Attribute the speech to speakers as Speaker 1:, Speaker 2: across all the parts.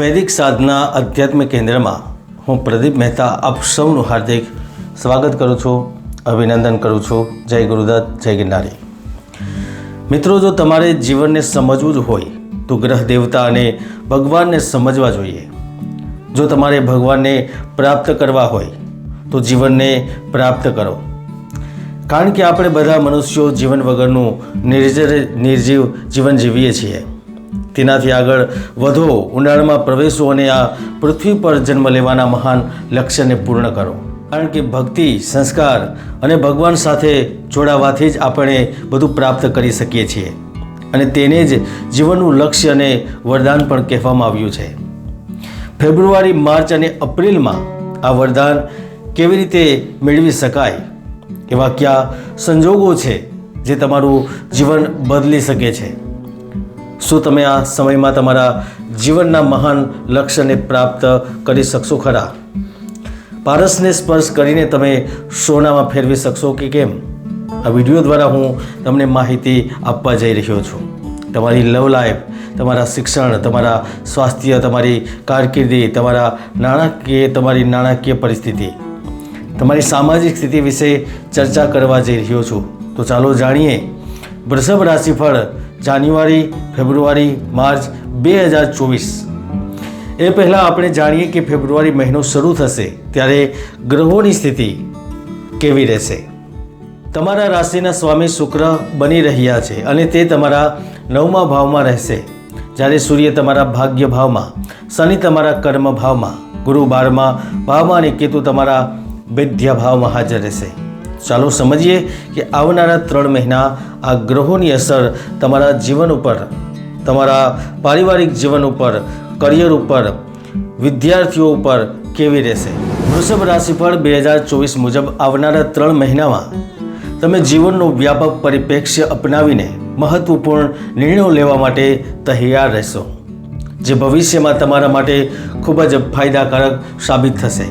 Speaker 1: વૈદિક સાધના આધ્યાત્મિક કેન્દ્રમાં હું પ્રદીપ મહેતા આપ સૌનું હાર્દિક સ્વાગત કરું છું, અભિનંદન કરું છું. જય ગુરુદત્ત, જય ગિરનારી. મિત્રો, જો તમારે જીવનને સમજવું જ હોય, તો ગ્રહ દેવતા અને ભગવાનને સમજવા જોઈએ. જો તમારે ભગવાનને પ્રાપ્ત કરવા હોય, તો જીવનને પ્રાપ્ત કરો. કારણ કે આપણે બધા મનુષ્યો જીવન વગરનું નિર્જર નિર્જીવ જીવન જીવીએ છીએ. તેનાથી આગળ વધો, ઊંડાણમાં પ્રવેશો અને આ પૃથ્વી પર જન્મ લેવાના મહાન લક્ષ્યને પૂર્ણ કરો. કારણ કે ભક્તિ, સંસ્કાર અને ભગવાન સાથે જોડાવાથી જ આપણે બધું પ્રાપ્ત કરી શકીએ છીએ. અને તેને જ જીવનનું લક્ષ્ય અને વરદાન પણ કહેવામાં આવ્યું છે. ફેબ્રુઆરી, માર્ચ અને એપ્રિલમાં આ વરદાન કેવી રીતે મેળવી શકાય? એવા કયા સંજોગો છે જે તમારું જીવન બદલી શકે છે? શું તમે આ સમયમાં તમારા જીવનના મહાન લક્ષ્યને પ્રાપ્ત કરી શકશો ખરા? પારસને સ્પર્શ કરીને તમે સોનામાં ફેરવી શકશો કે કેમ? આ વીડિયો દ્વારા હું તમને માહિતી આપવા જઈ રહ્યો છું. તમારી લવ લાઈફ, તમારા શિક્ષણ, તમારા સ્વાસ્થ્ય, તમારી કારકિર્દી, તમારા નાણાકીય, તમારી નાણાકીય પરિસ્થિતિ, તમારી સામાજિક સ્થિતિ વિશે ચર્ચા કરવા જઈ રહ્યો છું. તો ચાલો જાણીએ, વૃષભ રાશિફળ જાન્યુઆરી, ફેબ્રુઆરી, માર્ચ બે હજાર ચોવીસ. એ પહેલાં આપણે જાણીએ કે ફેબ્રુઆરી મહિનો શરૂ થશે ત્યારે ગ્રહોની સ્થિતિ કેવી રહેશે. તમારા રાશિના સ્વામી શુક્ર બની રહ્યા છે અને તે તમારા નવમા ભાવમાં રહેશે. જ્યારે સૂર્ય તમારા ભાગ્ય ભાવમાં, શનિ તમારા કર્મ ભાવમાં, ગુરુ બારમાં, ભાવમાં અને કેતુ તમારા વિદ્યા ભાવમાં હાજર રહેશે. ચાલો સમજીએ કે આવનારા ત્રણ મહિના આ ગ્રહોની અસર તમારા જીવન ઉપર, તમારા પારિવારિક જીવન ઉપર, કરિયર ઉપર, વિદ્યાર્થીઓ ઉપર કેવી રહેશે? વૃષભ રાશિફળ બે હજાર ચોવીસ મુજબ આવનારા ત્રણ મહિનામાં તમે જીવનનો વ્યાપક પરિપ્રેક્ષ્ય અપનાવીને મહત્વપૂર્ણ નિર્ણયો લેવા માટે તૈયાર રહેશો, જે ભવિષ્યમાં તમારા માટે ખૂબ જ ફાયદાકારક સાબિત થશે.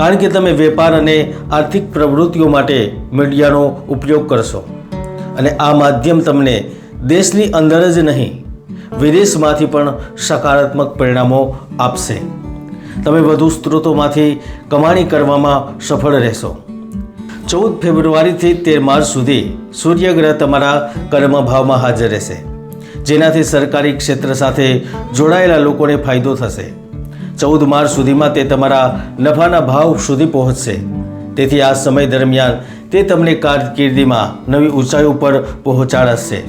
Speaker 1: કારણ કે તમે વેપાર અને આર્થિક પ્રવૃત્તિઓ માટે મીડિયાનો ઉપયોગ કરશો. અને આ માધ્યમ તમને દેશની અંદર જ નહીં, વિદેશમાંથી પણ સકારાત્મક પરિણામો આપશે. તમે વધુ સ્ત્રોતોમાંથી કમાણી કરવામાં સફળ રહેશો. ચૌદ ફેબ્રુઆરીથી તેર માર્ચ સુધી સૂર્યગ્રહ તમારા કર્મભાવમાં હાજર રહેશે. જેનાથી સરકારી ક્ષેત્ર સાથે જોડાયેલા લોકોને ફાયદો થશે. ચૌદ માર્ચ સુધીમાં તે તમારા નફાના ભાવ સુધી પહોંચશે. તેથી આ સમય દરમિયાન તે તમને કારકિર્દીમાં નવી ઊંચાઈ ઉપર પહોંચાડશે.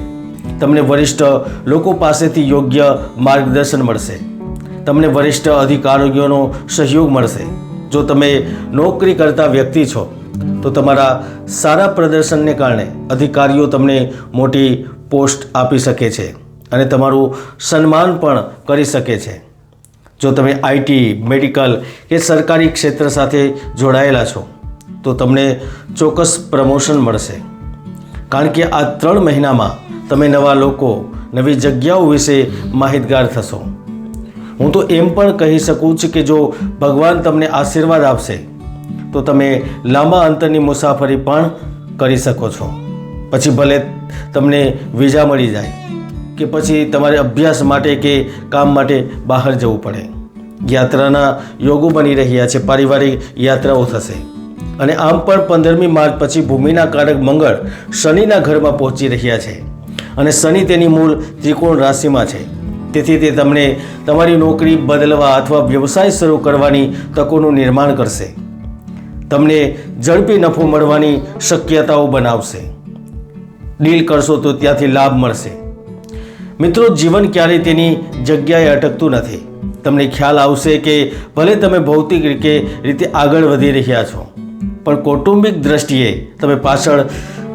Speaker 1: તમને વરિષ્ઠ લોકો પાસેથી યોગ્ય માર્ગદર્શન મળશે. તમને વરિષ્ઠ અધિકારીઓનો સહયોગ મળશે. જો તમે નોકરી કરતા વ્યક્તિ છો, તો તમારા સારા પ્રદર્શનને કારણે અધિકારીઓ તમને મોટી પોસ્ટ આપી શકે છે અને તમારું સન્માન પણ કરી શકે છે. જો તમે આઈટી મેડિકલ કે સરકારી ક્ષેત્ર સાથે જોડાયેલા છો, તો તમને ચોક્કસ પ્રમોશન મળશે. કારણ કે આ ત્રણ મહિનામાં તમે નવા લોકો, નવી જગ્યાઓ વિશે માહિતગાર થશો. હું તો એમ પણ કહી શકું છું કે જો ભગવાન તમને આશીર્વાદ આપશે, તો તમે લાંબા અંતરની મુસાફરી પણ કરી શકો છો. પછી ભલે તમને વિઝા મળી જાય. કે પછી તમારે અભ્યાસ માટે કે કામ માટે બહાર જવું પડે. યાત્રાના યોગો બની રહ્યા છે, પારિવારિક યાત્રાઓ થશે. અને આમ પણ પંદરમી માર્ચ પછી ભૂમિના કારક મંગળ શનિના ઘરમાં પહોંચી રહ્યા છે. અને શનિ તેની મૂળ ત્રિકોણ રાશિમાં છે. તેથી તે તમને તમારી નોકરી બદલવા અથવા વ્યવસાય શરૂ કરવાની તકોનું નિર્માણ કરશે. તમને ઝડપી નફો મળવાની શક્યતાઓ બનાવશે. ડીલ કરશો તો ત્યાંથી લાભ મળશે. મિત્રો, જીવન ક્યારેય તેની જગ્યાએ અટકતું નથી. તમને ખ્યાલ આવશે કે ભલે તમે ભૌતિક રીતે રીતે આગળ વધી રહ્યા છો, પણ કૌટુંબિક દ્રષ્ટિએ તમે પાછળ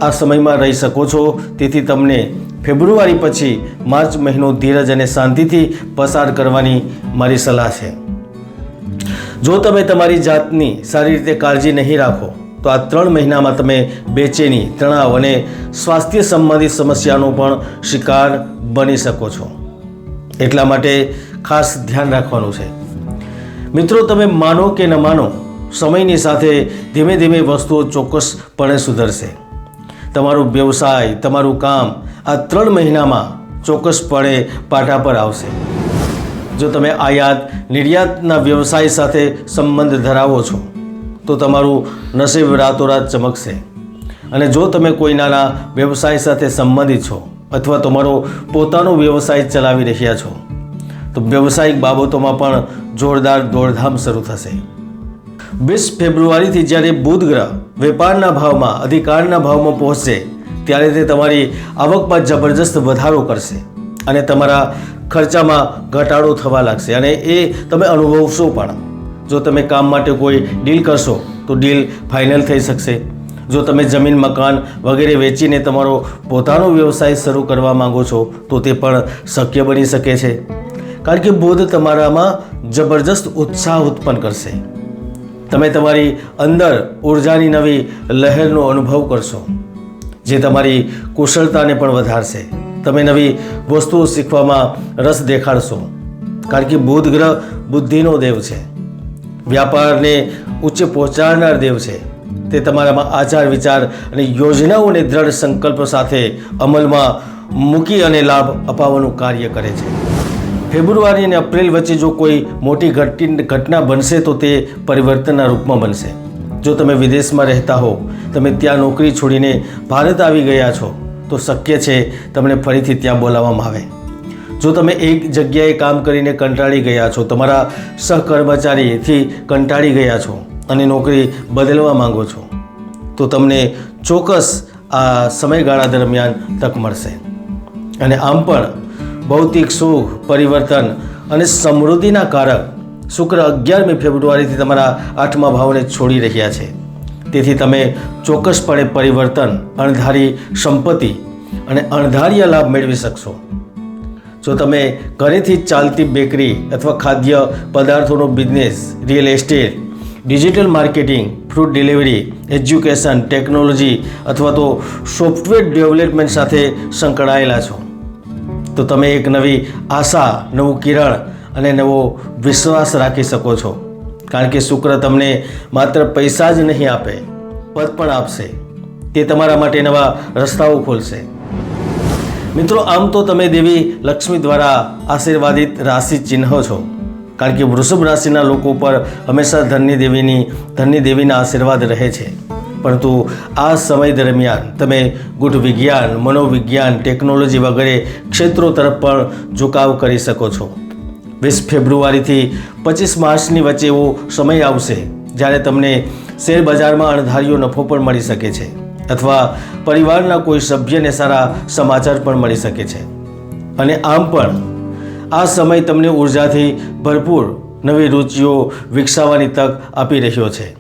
Speaker 1: આ સમયમાં રહી શકો છો. તેથી તમને ફેબ્રુઆરી પછી માર્ચ મહિનો ધીરજ અને શાંતિથી પસાર કરવાની મારી સલાહ છે. જો તમે તમારી જાતની સારી રીતે કાળજી નહીં રાખો તો આ ત્રણ મહિનામાં તમે બેચેની તણાવ અને સ્વાસ્થ્ય સંબંધિત સમસ્યાનો પણ શિકાર બની શકો છો. એટલા માટે ખાસ ધ્યાન રાખવાનું છે. મિત્રો, તમે માનો કે ન માનો, સમયની સાથે ધીમે ધીમે વસ્તુઓ ચોક્કસપણે સુધરશે. તમારું વ્યવસાય, તમારું કામ આ ત્રણ મહિનામાં ચોક્કસપણે પાટા પર આવશે. જો તમે આયાત નિર્યાતના વ્યવસાય સાથે સંબંધ ધરાવો છો તો તમારું નસીબ રાતોરાત ચમકશે. અને જો તમે કોઈ નાના વ્યવસાય સાથે સંબંધિત છો, અથવા તમારો પોતાનો વ્યવસાય ચલાવી રહ્યા છો, તો વ્યવસાયિક બાબતોમાં પણ જોરદાર દોડધામ શરૂ થશે. વીસ ફેબ્રુઆરીથી જ્યારે બુધ ગ્રહ વેપારના ભાવમાં, અધિકારના ભાવમાં પહોંચશે, ત્યારે તે તમારી આવકમાં જબરજસ્ત વધારો કરશે અને તમારા ખર્ચામાં ઘટાડો થવા લાગશે. અને એ તમે અનુભવશો પણ. જો તમે કામ માટે કોઈ ડીલ કરશો, તો ડીલ ફાઇનલ થઈ શકશે. જો તમે જમીન, મકાન વગેરે વેચીને તમારો પોતાનો વ્યવસાય શરૂ કરવા માંગો છો, તો તે પણ શક્ય બની શકે છે. કારણ કે બોધ તમારામાં જબરજસ્ત ઉત્સાહ ઉત્પન્ન કરશે. તમે તમારી અંદર ઉર્જાની નવી લહેરનો અનુભવ કરશો, જે તમારી કુશળતાને પણ વધારશે. તમે નવી વસ્તુઓ શીખવામાં રસ દેખાડશો. કારણ કે બુધ ગ્રહ બુદ્ધિનો દેવ છે. વ્યાપારને ઉચ્ચ પહોંચાડનાર દેવ છે. તે તમારામાં આચાર, વિચાર અને યોજનાઓને દ્રઢ સંકલ્પ સાથે અમલમાં મૂકી અને લાભ અપાવવાનું કાર્ય કરે છે. ફેબ્રુઆરી અને એપ્રિલ વચ્ચે જો કોઈ મોટી ઘટી, ઘટના બનશે તો તે પરિવર્તનના રૂપમાં બનશે. જો તમે વિદેશમાં રહેતા હો, તમે ત્યાં નોકરી છોડીને ભારત આવી ગયા છો, તો શક્ય છે તમને ફરીથી ત્યાં બોલાવવામાં આવે. જો તમે એક જગ્યાએ કામ કરીને કંટાળી ગયા છો, તમારા સહકર્મચારીથી કંટાળી ગયા છો અને નોકરી બદલવા માંગો છો, તો તમને ચોક્કસ આ સમયગાળા દરમિયાન તક મળશે. અને આમ પણ ભૌતિક સુખ, પરિવર્તન અને સમૃદ્ધિના કારક શુક્ર અગિયારમી ફેબ્રુઆરીથી તમારા આઠમા ભાવને છોડી રહ્યા છે. તેથી તમે ચોક્કસપણે પરિવર્તન, અણધારી સંપત્તિ અને અણધાર્ય લાભ મેળવી શકશો. જો તમે ઘરેથી ચાલતી બેકરી અથવા ખાદ્ય પદાર્થોનો business real estate digital marketing fruit delivery education technology અથવા તો સોફ્ટવેર ડેવલપમેન્ટ સાથે સંકળાયેલા છો, તો તમે એક નવી આશા, નવું કિરણ અને નવો વિશ્વાસ રાખી શકો છો. કારણ કે શુક્ર તમને માત્ર પૈસા જ નહીં આપે, પદ પણ આપશે. તે તમારા માટે નવા રસ્તાઓ ખોલશે. મિત્રો, આમ તો તમે દેવી લક્ષ્મી દ્વારા આશીર્વાદિત રાશિ ચિહ્ન છો. કારણ કે વૃષભ રાશિના લોકો પર હંમેશા ધનની દેવીની, ધનની દેવીના આશીર્વાદ રહે છે. પરંતુ આ સમય દરમિયાન તમે ગુઢ વિજ્ઞાન, મનોવિજ્ઞાન, ટેકનોલોજી વગેરે ક્ષેત્રો તરફ પણ ઝુકાવ કરી શકો છો. વીસ ફેબ્રુઆરીથી પચીસ માર્ચની વચ્ચે એવો સમય આવશે જ્યારે તમને શેર બજારમાં અણધાર્યો નફો પણ મળી શકે છે. અથવા પરિવારના કોઈ સભ્યને સારા સમાચાર પણ મળી શકે છે. અને આમ પણ, આ સમય તમને ઉર્જાથી ભરપૂર નવી રુચિઓ વિકસાવવાની તક આપી રહ્યો છે.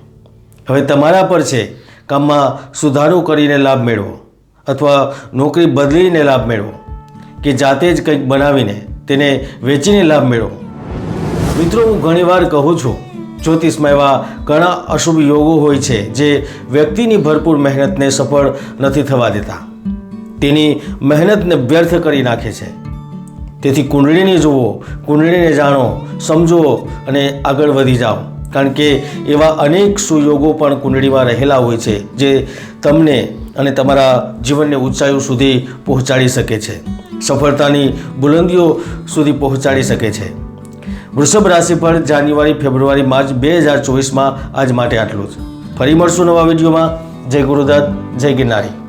Speaker 1: હવે તમારા પર છે, કામમાં સુધારો કરીને લાભ મેળવો, અથવા નોકરી બદલીને લાભ મેળવો, કે જાતે જ કંઈક બનાવીને તેને વેચીને લાભ મેળવો. મિત્રો, હું ઘણીવાર કહું છું જ્યોતિષમાં એવા ઘણા અશુભ યોગો હોય છે જે વ્યક્તિની ભરપૂર મહેનતને સફળ નથી થવા દેતા. તેની મહેનતને વ્યર્થ કરી નાખે છે. તેથી કુંડળીને જુઓ, કુંડળીને જાણો, સમજો અને આગળ વધી જાઓ. કારણ કે એવા અનેક સુયોગો પણ કુંડળીમાં રહેલા હોય છે જે તમને અને તમારા જીવનને ઊંચાઈઓ સુધી પહોંચાડી શકે છે. સફળતાની બુલંદીઓ સુધી પહોંચાડી શકે છે. વૃષભ રાશિ પર જાન્યુઆરી, ફેબ્રુઆરી, માર્ચ બે હજાર ચોવીસમાં આજ માટે આટલું જ. ફરી મળશું નવા વિડીયોમાં. જય ગુરુદત્ત, જય ગિરનારી.